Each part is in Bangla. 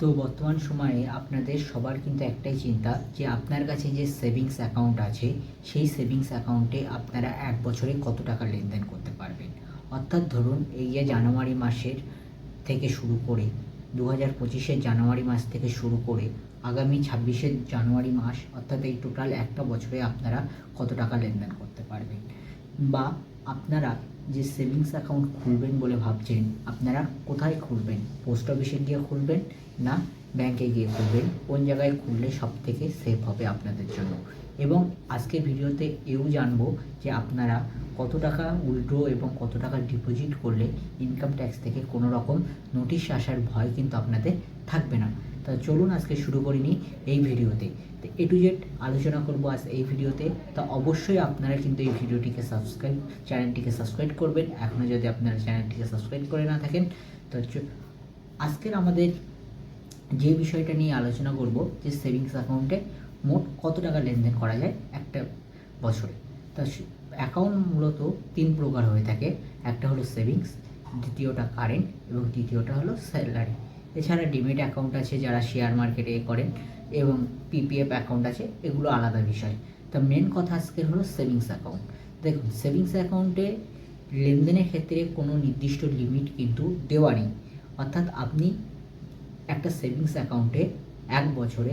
তো বর্তমান সময়ে আপনাদের সবার কিন্তু একটাই চিন্তা যে আপনার কাছে যে সেভিংস অ্যাকাউন্ট আছে, সেই সেভিংস অ্যাকাউন্টে আপনারা এক বছরে কত টাকা লেনদেন করতে পারবেন? অর্থাৎ ধরুন এই যে জানুয়ারি মাসের থেকে শুরু করে দু হাজার পঁচিশের জানুয়ারি মাস থেকে শুরু করে, আগামী ছাব্বিশের জানুয়ারি মাস, অর্থাৎ এই টোটাল একটা বছরে আপনারা কত টাকা লেনদেন করতে পারবেন? বা আপনারা যে সেভিংস অ্যাকাউন্ট খুলবেন বলে ভাবছেন, আপনারা কোথায় খুলবেন? পোস্ট অফিসে গিয়ে খুলবেন না ব্যাংকে গিয়ে খুলবেন? কোন জায়গায় খুললে সব থেকে সেফ হবে আপনাদের জন্য? এবং আজকে ভিডিওতে এও জানব যে আপনারা কত টাকা উল্টো এবং কত টাকা ডিপোজিট করলে ইনকাম ট্যাক্স থেকে কোনো রকম নোটিশ আসার ভয় কিন্তু আপনাদের থাকবে না। তা চলুন আজকে শুরু করে নিই এই ভিডিওতে। তো এ টু জেড আলোচনা করব আজ এই ভিডিওতে। তা অবশ্যই আপনারা কিন্তু এই ভিডিওটিকে সাবস্ক্রাইব, চ্যানেলটিকে সাবস্ক্রাইব করবেন। এখনও যদি আপনারা চ্যানেলটিকে সাবস্ক্রাইব করে না থাকেন, তো আজকের আমাদের যে বিষয়টা নিয়ে আলোচনা করব, যে সেভিংস অ্যাকাউন্টে মোট কত টাকা লেনদেন করা যায় একটা বছরে। তা অ্যাকাউন্ট মূলত তিন প্রকার হয়ে থাকে। একটা হলো সেভিংস দ্বিতীয়টা কারেন্ট এবং তৃতীয়টা হলো স্যালারি এছাড়া ডিমেট অ্যাকাউন্ট আছে যারা শেয়ার মার্কেটে করেন এবং পিপিএফ অ্যাকাউন্ট আছে, এগুলো আলাদা বিষয়। তা মেন কথা আজকের হলো সেভিংস অ্যাকাউন্ট দেখুন সেভিংস অ্যাকাউন্টে লেনদেনের ক্ষেত্রে কোনো নির্দিষ্ট লিমিট কিন্তু দেওয়া নেই। অর্থাৎ আপনি একটা সেভিংস অ্যাকাউন্টে এক বছরে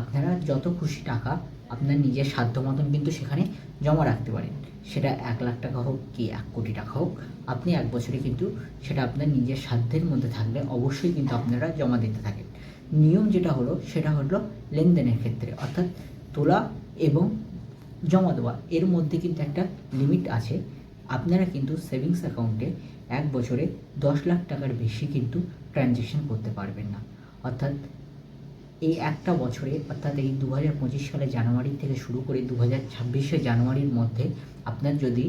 আপনারা যত খুশি টাকা আপনার নিজের সাধ্য মতন কিন্তু সেখানে জমা রাখতে পারেন। সেটা এক লাখ টাকা হোক কি এক কোটি টাকা হোক, আপনি এক বছরে কিন্তু সেটা আপনার নিজের সাধ্যের মধ্যে থাকলে অবশ্যই কিন্তু আপনারা জমা দিতে থাকেন। নিয়ম যেটা হলো, সেটা হলো লেনদেনের ক্ষেত্রে, অর্থাৎ তোলা এবং জমা দেওয়া। এর মধ্যে কিন্তু একটা লিমিট আছে। আপনারা কিন্তু সেভিংস অ্যাকাউন্টে এক বছরে দশ লাখ টাকার বেশি কিন্তু ট্রানজ্যাকশন করতে পারবেন না। অর্থাৎ এই একটা বছরে, অর্থাৎ এই দু হাজার পঁচিশ সালে জানুয়ারি থেকে শুরু করে দু হাজার ছাব্বিশে জানুয়ারির মধ্যে আপনার যদি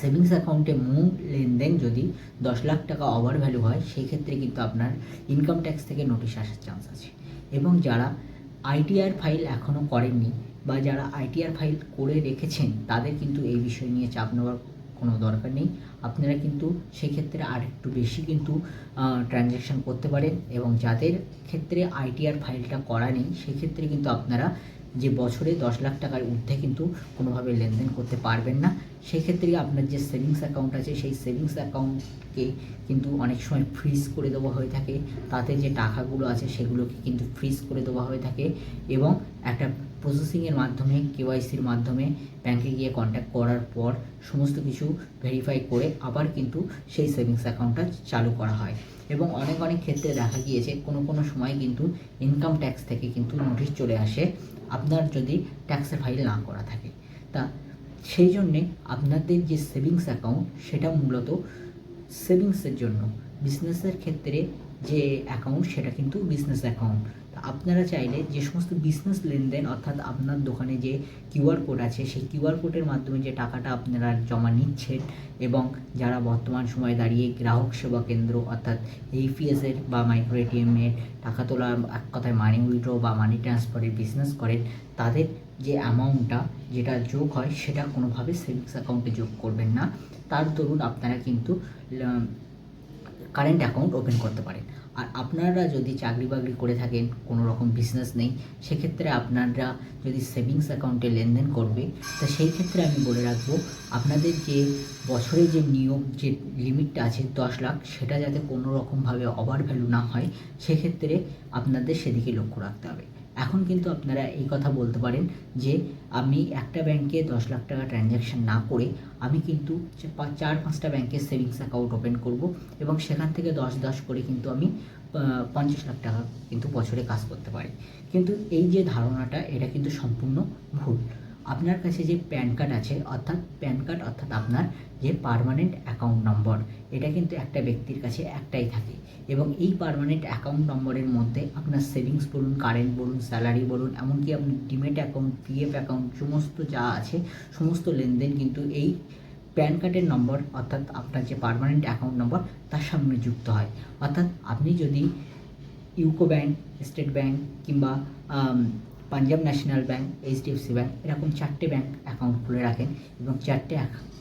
সেভিংস অ্যাকাউন্টে মূল লেনদেন যদি দশ লাখ টাকা ওভার ভ্যালু হয় সেই ক্ষেত্রে কিন্তু আপনার ইনকাম ট্যাক্স থেকে নোটিশ আসার চান্স আছে। এবং যারা আইটিআর ফাইল এখনও করেননি বা যারা আইটিআর ফাইল করে রেখেছেন, তাদের কিন্তু এই বিষয় নিয়ে চাপ নেওয়ার কোনো দরকার নেই। আপনারা কিন্তু সেক্ষেত্রে আর একটু বেশি কিন্তু ট্রানজ্যাকশন করতে পারেন এবং যাদের ক্ষেত্রে আইটিআর ফাইলটা করা নেই, সেক্ষেত্রে কিন্তু আপনারা যে বছরে দশ লাখ টাকার ঊর্ধ্বে কিন্তু কোনোভাবে লেনদেন করতে পারবেন না। সেক্ষেত্রে আপনার যে সেভিংস অ্যাকাউন্ট আছে, সেই সেভিংস অ্যাকাউন্টকে কিন্তু অনেক সময় ফ্রিজ করে দেওয়া হয়ে থাকে। তাতে যে টাকাগুলো আছে, সেগুলোকে কিন্তু ফ্রিজ করে দেওয়া হয়ে থাকে এবং একটা প্রসেসিংয়ের মাধ্যমে কেওয়াইসির মাধ্যমে ব্যাংকে গিয়ে কন্ট্যাক্ট করার পর সমস্ত কিছু ভেরিফাই করে আবার কিন্তু সেই সেভিংস অ্যাকাউন্টটা চালু করা হয়। এবং অনেক অনেক ক্ষেত্রে দেখা গিয়েছে কোনো কোনো সময় কিন্তু ইনকাম ট্যাক্স থেকে কিন্তু নোটিশ চলে আসে আপনার যদি ট্যাক্সের ফাইল না করা থাকে। তা সেই জন্যে আপনাদের যে সেভিংস অ্যাকাউন্ট সেটা মূলত সেভিংসের জন্য। বিজনেসের ক্ষেত্রে যে অ্যাকাউন্ট সেটা কিন্তু বিজনেস অ্যাকাউন্ট আপনারা চাইলে যে সমস্ত বিজনেস লেনদেন অর্থাৎ আপনার দোকানে যে কিউআর কোড আছে, সেই কিউআর কোডের মাধ্যমে যে টাকাটা আপনারা জমা নিচ্ছেন এবং যারা বর্তমান সময়ে দাঁড়িয়ে গ্রাহক সেবা কেন্দ্র অর্থাৎ এইপিএসের বা মাইক্রো এটিএমের টাকা তোলা এক কথায় মানি উইড্রো বা মানি ট্রান্সফারের বিজনেস করেন, তাদের যে অ্যামাউন্টটা যেটা যোগ হয় সেটা কোনোভাবে সেভিংস অ্যাকাউন্টে যোগ করবেন না। তার দরুন আপনারা কিন্তু কারেন্ট অ্যাকাউন্ট ওপেন করতে পারেন। আর আপনারা যদি চাকরি বাকরি করে থাকেন, কোনো রকম বিজনেস নেই, সেক্ষেত্রে আপনারা যদি সেভিংস অ্যাকাউন্টে লেনদেন করবে, তা সেই ক্ষেত্রে আমি বলে রাখব, আপনাদের যে বছরে যে নিয়োগ যে লিমিটটা আছে দশ লাখ, সেটা যাতে কোনো রকমভাবে ওভার ভ্যালু না হয়, সেক্ষেত্রে আপনাদের সেদিকে লক্ষ্য রাখতে হবে। এখন কিন্তু আপনারা এই কথা বলতে পারেন যে আমি একটা ব্যাংকে দশ লাখ টাকা ট্রানজ্যাকশান না করে আমি কিন্তু চার পাঁচটা ব্যাংকে সেভিংস অ্যাকাউন্ট ওপেন করব এবং সেখান থেকে দশ দশ করে কিন্তু আমি পঞ্চাশ লাখ টাকা কিন্তু বছরে কাজ করতে পারি। কিন্তু এই যে ধারণাটা, এটা কিন্তু সম্পূর্ণ ভুল। আপনার কাছে যে প্যান কার্ড আছে, অর্থাৎ প্যান কার্ড, অর্থাৎ আপনার যে পার্মানেন্ট অ্যাকাউন্ট নম্বর এটা কিন্তু একটা ব্যক্তির কাছে একটাই থাকে। এবং এই পারমানেন্ট অ্যাকাউন্ট নম্বরের মধ্যে আপনার সেভিংস বলুন কারেন্ট বলুন স্যালারি বলুন, এমনকি আপনি ডিমেট অ্যাকাউন্ট পিএফ অ্যাকাউন্ট সমস্ত যা আছে, সমস্ত লেনদেন কিন্তু এই প্যান কার্ডের নম্বর অর্থাৎ আপনার যে পার্মানেন্ট অ্যাকাউন্ট নম্বর তার সঙ্গে যুক্ত হয়। অর্থাৎ আপনি যদি ইউকো ব্যাঙ্ক স্টেট ব্যাঙ্ক কিংবা Punjab national bank HDFC bank এরকম চারটে ব্যাঙ্ক অ্যাকাউন্ট খুলে রাখেন এবং চারটে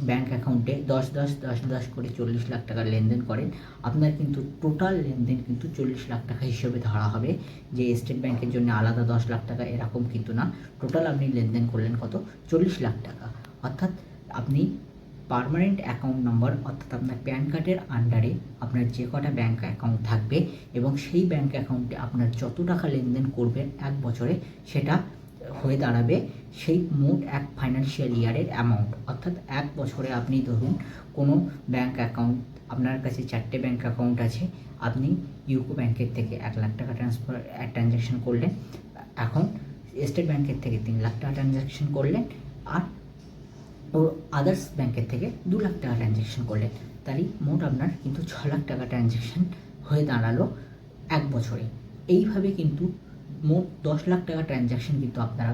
ব্যাঙ্ক অ্যাকাউন্টে দশ দশ দশ দশ করে চল্লিশ লাখ টাকার লেনদেন করেন। আপনার কিন্তু টোটাল লেনদেন কিন্তু চল্লিশ লাখ টাকা হিসেবে ধরা হবে। যে স্টেট ব্যাংকের জন্য আলাদা দশ লাখ টাকা এরকম কিন্তু না। টোটাল আপনি লেনদেন করলেন কত? চল্লিশ লাখ টাকা। অর্থাৎ আপনি পার্মানেন্ট অ্যাকাউন্ট নম্বর অর্থাৎ আপনার প্যান কার্ডের আন্ডারে আপনার যে কটা ব্যাঙ্ক অ্যাকাউন্ট থাকবে এবং সেই ব্যাঙ্ক অ্যাকাউন্টে আপনার যত টাকা লেনদেন করবেন এক বছরে, সেটা হয়ে দাঁড়াবে সেই মোট এক ফাইন্যান্সিয়াল ইয়ারের অ্যামাউন্ট অর্থাৎ এক বছরে আপনি ধরুন কোনো ব্যাঙ্ক অ্যাকাউন্ট আপনার কাছে চারটে ব্যাঙ্ক অ্যাকাউন্ট আছে, আপনি ইউকো ব্যাংকের থেকে এক লাখ টাকা ট্রান্সফার ট্রানজ্যাকশন করলেন। এখন স্টেট ব্যাংকের থেকে তিন লাখ টাকা ট্রানজ্যাকশন করলেন। আর ও আদার্স ব্যাংকের থেকে দু লাখ টাকা ট্রানজ্যাকশন করলেন। তাহলে মোট আপনার কিন্তু ছ লাখ টাকা ট্রানজ্যাকশন হয়ে দাঁড়াল এক বছরে। এইভাবে কিন্তু মোট দশ লাখ টাকা ট্রানজ্যাকশন কিন্তু আপনারা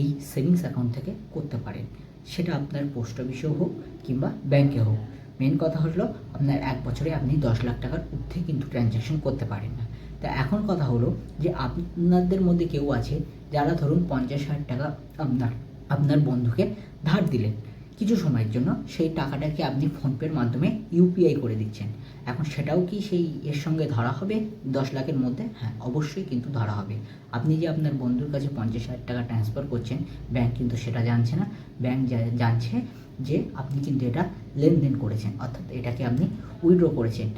এই সেভিংস অ্যাকাউন্ট থেকে করতে পারেন। সেটা আপনার পোস্ট অফিসেও হোক কিংবা ব্যাংকে হোক। মেন কথা হলো, আপনার এক বছরে আপনি দশ লাখ টাকার ঊর্ধ্বে কিন্তু ট্রানজ্যাকশন করতে পারেন না। তা এখন কথা হলো যে আপনাদের মধ্যে কেউ আছে যারা ধরুন পঞ্চাশ হাজার টাকা আপনার আপনার বন্ধুকে ধার দিলেন। কিছু সময়ের জন্য সেই টাকাটাকে আপনি ফোনপের মাধ্যমে ইউপিআই করে দিচ্ছেন। এখন সেটাও কি সেই এর সঙ্গে ধরা হবে? দশ লাখের মধ্যে? হ্যাঁ অবশ্যই কিন্তু ধরা হবে। আপনি যে আপনার বন্ধুর কাছে পঞ্চাশ হাজার টাকা ট্রান্সফার করছেন ব্যাংক কিন্তু সেটা জানছে না। ব্যাংক জানছে যে আপনি কিন্তু এটা লেনদেন করেছেন, অর্থাৎ এটাকে আপনি উইড্রো করেছেন।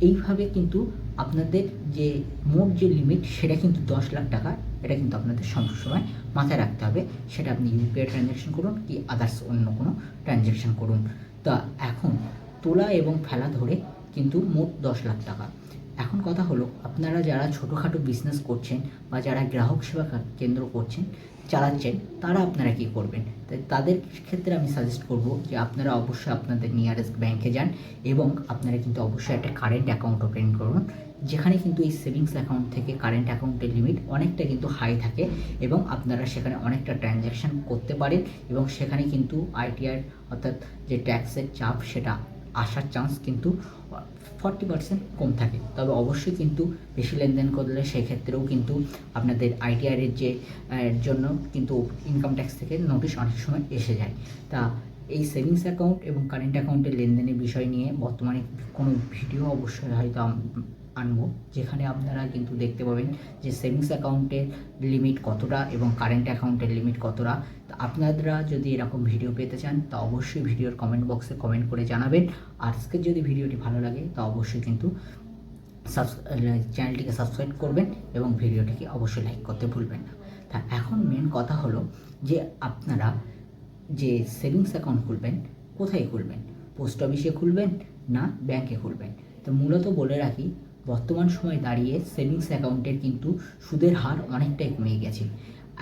এইভাবে কিন্তু আপনাদের যে মোট যে লিমিট সেটা কিন্তু দশ লাখ টাকা, এটা কিন্তু আপনাদের সবসময় মাথায় রাখতে হবে। সেটা আপনি ইউপিআই ট্রানজ্যাকশন করুন কি আদার্স অন্য কোনো ট্রানজ্যাকশন করুন। তা এখন তোলা এবং ফেলা ধরে কিন্তু মোট দশ লাখ টাকা। এখন কথা হলো, আপনারা যারা ছোটোখাটো বিজনেস করছেন বা যারা গ্রাহক সেবা কেন্দ্র করছেন, চালাচ্ছেন, তারা আপনারা কি করবেন? তাই তাদের ক্ষেত্রে আমি সাজেস্ট করব যে আপনারা অবশ্যই আপনাদের নিয়ারেস্ট ব্যাংকে যান এবং আপনারা কিন্তু অবশ্যই একটা কারেন্ট অ্যাকাউন্ট ওপেন করুন। যেখানে কিন্তু এই সেভিংস অ্যাকাউন্ট থেকে কারেন্ট অ্যাকাউন্টের লিমিট অনেকটা কিন্তু হাই থাকে এবং আপনারা সেখানে অনেকটা ট্রানজ্যাকশান করতে পারেন এবং সেখানে কিন্তু আইটিআর অর্থাৎ যে ট্যাক্সের চাপ সেটা আসার চান্স কিন্তু ফর্টি পার্সেন্ট কম থাকে। তবে অবশ্যই কিন্তু বেশি লেনদেন করলে সেক্ষেত্রেও কিন্তু আপনাদের আইটিআরের যে জন্য কিন্তু ইনকাম ট্যাক্স থেকে নোটিশ অনেক সময় এসে যায়। তা এই সেভিংস অ্যাকাউন্ট এবং কারেন্ট অ্যাকাউন্টের লেনদেনের বিষয় নিয়ে বর্তমানে কোনো ভিডিও অবশ্যই হয়তো আনব, যেখানে আপনারা কিন্তু দেখতে পাবেন যে সেভিংস অ্যাকাউন্টের লিমিট কতটা এবং কারেন্ট অ্যাকাউন্টের লিমিট কতটা। তো আপনারা যদি এরকম ভিডিও পেতে চান, তা অবশ্যই ভিডিওর কমেন্ট বক্সে কমেন্ট করে জানাবেন। আজকের যদি ভিডিওটি ভালো লাগে, তা অবশ্যই কিন্তু চ্যানেলটিকে সাবস্ক্রাইব করবেন এবং ভিডিওটিকে অবশ্যই লাইক করতে ভুলবেন না। তা এখন মেন কথা হলো যে আপনারা যে সেভিংস অ্যাকাউন্ট খুলবেন, কোথায় খুলবেন? পোস্ট অফিসে খুলবেন না ব্যাংকে খুলবেন? তো মূলত বলে রাখি বর্তমান সময় দাঁড়িয়ে সেভিংস অ্যাকাউন্টের কিন্তু সুদের হার অনেকটাই কমে গেছে।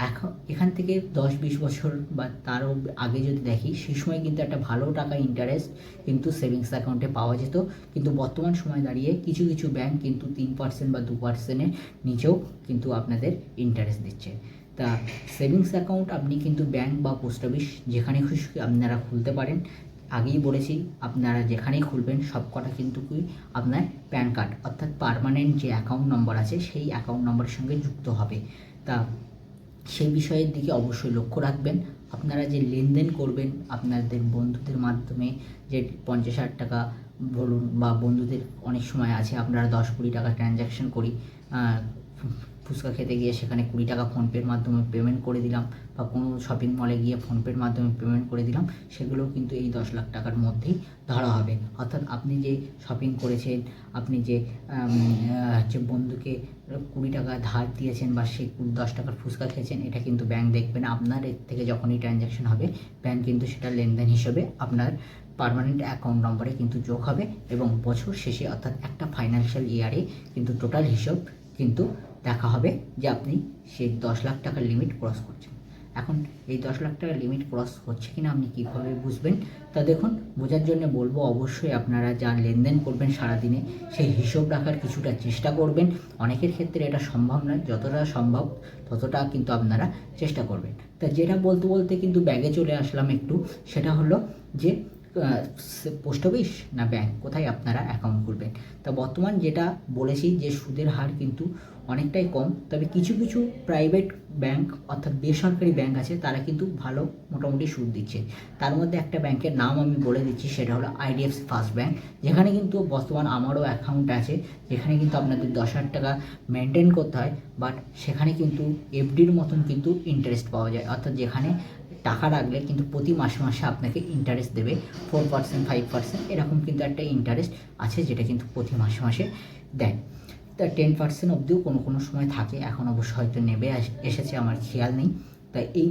এখন এখান থেকে দশ বিশ বছর বা তারও আগে যদি দেখি সেই সময় কিন্তু একটা ভালো টাকা ইন্টারেস্ট কিন্তু সেভিংস অ্যাকাউন্টে পাওয়া যেত। কিন্তু বর্তমান সময় দাঁড়িয়ে কিছু কিছু ব্যাংক কিন্তু তিন পার্সেন্ট বা দু পার্সেন্টের নিচেও কিন্তু আপনাদের ইন্টারেস্ট দিচ্ছে। তা সেভিংস অ্যাকাউন্ট আপনি কিন্তু ব্যাংক বা পোস্ট অফিস যেখানে খুশি আপনারা খুলতে পারেন। আগেই বলেছি, আপনারা যেখানেই খুলবেন সব কটা কিন্তু কি আপনার প্যান কার্ড, অর্থাৎ পারমানেন্ট যে অ্যাকাউন্ট নম্বর আছে সেই অ্যাকাউন্ট নম্বরের সঙ্গে যুক্ত হবে। তা সেই বিষয়ের দিকে অবশ্যই লক্ষ্য রাখবেন। আপনারা যে লেনদেন করবেন, আপনাদের বন্ধুদের মাধ্যমে যে পঞ্চাশ হাজার টাকা বলুন বা বন্ধুদের অনেক সময় আছে, আপনারা দশ কুড়ি টাকা ট্রানজ্যাকশন করি ফুচকা খেতে গিয়ে সেখানে কুড়ি টাকা ফোনপের মাধ্যমে পেমেন্ট করে দিলাম। বা কোনো শপিং মলে গিয়ে ফোনপের মাধ্যমে পেমেন্ট করে দিলাম, সেগুলো কিন্তু এই দশ লাখ টাকার মধ্যেই ধরা হবে। অর্থাৎ আপনি যে শপিং করেছেন, আপনি যে হচ্ছে বন্ধুকে কুড়ি টাকা ধার দিয়েছেন বা সেই দশ টাকার ফুচকা খেয়েছেন, এটা কিন্তু ব্যাংক দেখবে না। আপনার এর থেকে যখনই ট্রানজ্যাকশন হবে ব্যাংক কিন্তু সেটা লেনদেন হিসেবে আপনার পারমানেন্ট অ্যাকাউন্ট নম্বরে কিন্তু যোগ হবে এবং বছর শেষে অর্থাৎ একটা ফাইন্যান্সিয়াল ইয়ারে কিন্তু টোটাল হিসাব কিন্তু দেখা হবে যে আপনি সেই দশ লাখ টাকার লিমিট ক্রস করছেন। এখন এই দশ লাখ টাকার লিমিট ক্রস হচ্ছে কিনা আপনি কীভাবে বুঝবেন? তা দেখুন, বোঝার জন্য বলব, অবশ্যই আপনারা যা লেনদেন করবেন সারাদিনে, সেই হিসাব রাখার কিছুটা চেষ্টা করবেন। অনেকের ক্ষেত্রে এটা সম্ভব নয়, যতটা সম্ভব ততটা কিন্তু আপনারা চেষ্টা করবেন। তা যেটা বলতে বলতে কিন্তু ব্যাগে চলে আসলাম একটু, সেটা হলো যে পোস্ট অফিস না ব্যাংক কোথায় আপনারা অ্যাকাউন্ট খুলবেন? তা বর্তমান যেটা বলেছি যে সুদের হার কিন্তু অনেকটাই কম। তবে কিছু কিছু প্রাইভেট ব্যাংক অর্থাৎ বেসরকারি ব্যাংক আছে, তারা কিন্তু ভালো মোটামুটি সুদ দিচ্ছে। তার মধ্যে একটা ব্যাংকের নাম আমি বলে দিচ্ছি, সেটা হলো আইডিএফসি ফার্স্ট ব্যাংক যেখানে কিন্তু বর্তমান আমারও অ্যাকাউন্ট আছে, যেখানে কিন্তু আপনাদের দশ হাজার টাকা মেনটেন করতে হয় বাট সেখানে কিন্তু এফডির মতন কিন্তু ইন্টারেস্ট পাওয়া যায়। অর্থাৎ যেখানে টাকা রাখলে কিন্তু প্রতি মাসে মাসে আপনাকে ইন্টারেস্ট দেবে ফোর পার্সেন্ট ফাইভ পার্সেন্ট এরকম কিন্তু একটা ইন্টারেস্ট আছে যেটা কিন্তু প্রতি মাসে মাসে দেয়। তা টেন পার্সেন্ট অবধিও কোনো কোনো সময় থাকে, এখন অবশ্য হয়তো নেবে এসেছে, আমার খেয়াল নেই। তাই এই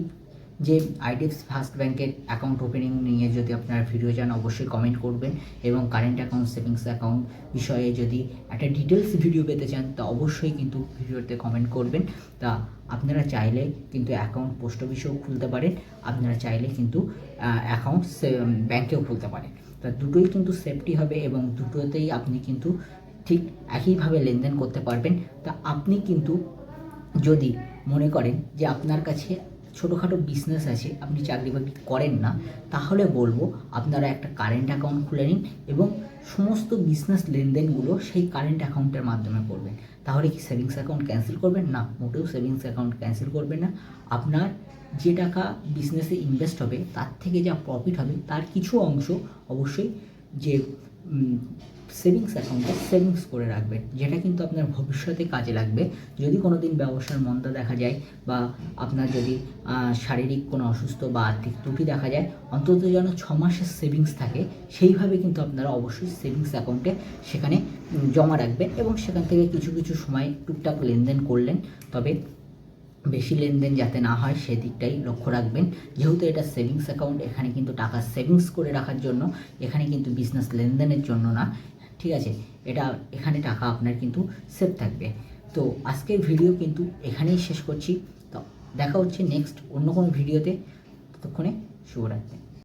যে আইডিএফসি ফার্স্ট ব্যাংকের অ্যাকাউন্ট ওপেনিং নিয়ে যদি আপনারা ভিডিও চান, অবশ্যই কমেন্ট করবেন এবং কারেন্ট অ্যাকাউন্ট সেভিংস অ্যাকাউন্ট বিষয়ে যদি একটা ডিটেলস ভিডিও পেতে চান, তা অবশ্যই কিন্তু ভিডিওতে কমেন্ট করবেন। তা আপনারা চাইলে কিন্তু অ্যাকাউন্ট পোস্ট অফিসেও খুলতে পারেন, আপনারা চাইলে কিন্তু অ্যাকাউন্ট ব্যাংকেও খুলতে পারেন। তা দুটোই কিন্তু সেফটি হবে এবং দুটোতেই আপনি কিন্তু ঠিক একইভাবে লেনদেন করতে পারবেন। তা আপনি কিন্তু যদি মনে করেন যে আপনার কাছে ছোটোখাটো বিজনেস আছে, আপনি চাকরি বাকরি করেন না, তাহলে বলব আপনারা একটা কারেন্ট অ্যাকাউন্ট খুলে নিন এবং সমস্ত বিজনেস লেনদেনগুলো সেই কারেন্ট অ্যাকাউন্টের মাধ্যমে করবেন। তাহলে কি সেভিংস অ্যাকাউন্ট ক্যান্সেল করবেন? না, মোটেও সেভিংস অ্যাকাউন্ট ক্যান্সেল করবেন না। আপনার যে টাকা বিজনেসে ইনভেস্ট হবে, তার থেকে যা প্রফিট হবে, তার কিছু অংশ অবশ্যই যে সেভিংস অ্যাকাউন্টে সেভিংস করে রাখবেন, যেটা কিন্তু আপনার ভবিষ্যতে কাজে লাগবে। যদি কোনো দিন ব্যবসার মন্দা দেখা যায় বা আপনার যদি শারীরিক কোনো অসুস্থ বা আর্থিক ত্রুটি দেখা যায়, অন্তত যেন ছ মাসের সেভিংস থাকে, সেইভাবে কিন্তু আপনারা অবশ্যই সেভিংস অ্যাকাউন্টে সেখানে জমা রাখবেন এবং সেখান থেকে কিছু কিছু সময় টুকটাক লেনদেন করলেন। তবে বেশি লেনদেন যাতে না হয়, সেদিকটাই লক্ষ্য রাখবেন। যেহেতু এটা সেভিংস অ্যাকাউন্ট, এখানে কিন্তু টাকা সেভিংস করে রাখার জন্য, এখানে কিন্তু বিজনেস লেনদেনের জন্য না। ঠিক আছে? এটা, এখানে টাকা আপনার কিন্তু সেভ থাকবে। তো আজকের ভিডিও কিন্তু এখানেই শেষ করছি। তো দেখা হচ্ছে নেক্সট অন্য কোনো ভিডিওতে ততক্ষণে শুভরাত্রি।